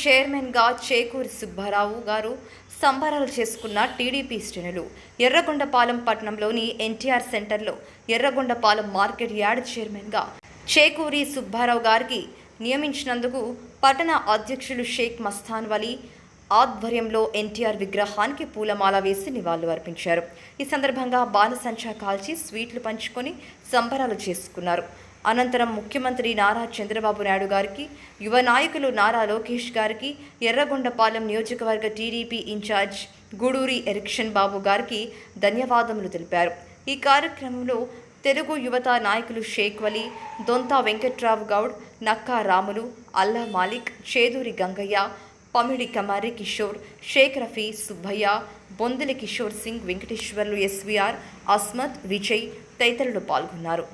చైర్మన్గా చేకూరి సుబ్బారావు గారు సంబరాలు చేసుకున్న టీడీపీ శ్రేణులు ఎర్రగొండపాలెం పట్టణంలోని ఎన్టీఆర్ సెంటర్లో ఎర్రగొండపాలెం మార్కెట్ యార్డ్ చైర్మన్గా చేకూరి సుబ్బారావు గారికి నియమించినందుకు పట్టణ అధ్యక్షులు షేక్ మస్తాన్ వలీ ఆధ్వర్యంలో ఎన్టీఆర్ విగ్రహానికి పూలమాల వేసి నివాళులు అర్పించారు. ఈ సందర్భంగా బాణసంచా కాల్చి స్వీట్లు పంచుకొని సంబరాలు చేసుకున్నారు. అనంతరం ముఖ్యమంత్రి నారా చంద్రబాబు నాయుడు గారికి యువ నాయకులు నారా లోకేష్ గారికి ఎర్రగొండపాలెం నియోజకవర్గ టీడీపీ ఇన్ఛార్జ్ గూడూరి ఎరిక్షన్ బాబు గారికి ధన్యవాదములు తెలిపారు. ఈ కార్యక్రమంలో తెలుగు యువత నాయకులు షేక్ వలీ దొంతా వెంకట్రావు గౌడ్ నక్కా రాములు అల్లా మాలిక్ చేదూరి గంగయ్య పమిడి కమారి కిషోర్ షేక్ రఫీ సుబ్బయ్య బొందిలి కిషోర్ సింగ్ వెంకటేశ్వర్లు ఎస్వీఆర్ అస్మత్ విజయ్ తదితరులు పాల్గొన్నారు.